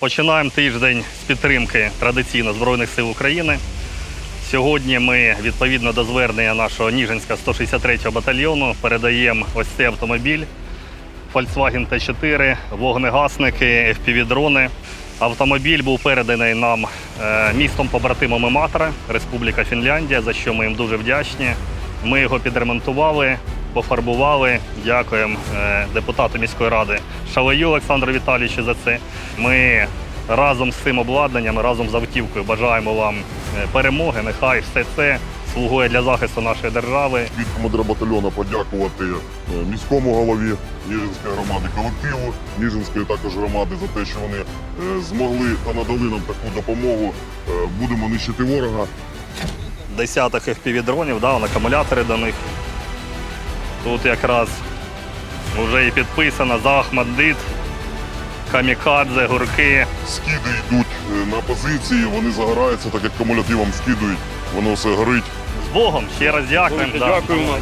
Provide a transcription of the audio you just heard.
Починаємо тиждень з підтримки традиційно Збройних сил України. Сьогодні ми відповідно до звернення нашого Ніжинська 163 батальйону передаємо ось цей автомобіль Volkswagen T4, вогнегасники, FPV-дрони. Автомобіль був переданий нам е, містом побратимами Матра, Республіка Фінляндія, за що ми їм дуже вдячні. Ми його підремонтували, пофарбували. Дякуємо е, депутату міської ради Шалаю Олександру Віталійовичу за це. Ми разом з цим обладнанням, разом з автівкою бажаємо вам е, перемоги. Нехай все це слугує для захисту нашої держави. від командира подякувати е, міському голові Ніжинської громади, колективу Ніжинської також громади за те, що вони змогли та надали нам таку допомогу. Будемо нищити ворога. десяток FPV-дронів, да, акумулятори до них. Тут якраз вже і підписано Захмаддит, Камікадзе, гурки. Скиди йдуть е, на позиції, вони загораються, так як кумулятивом скидують, воно все горить. З Богом ще раз дякуємо. да. Дякуємо.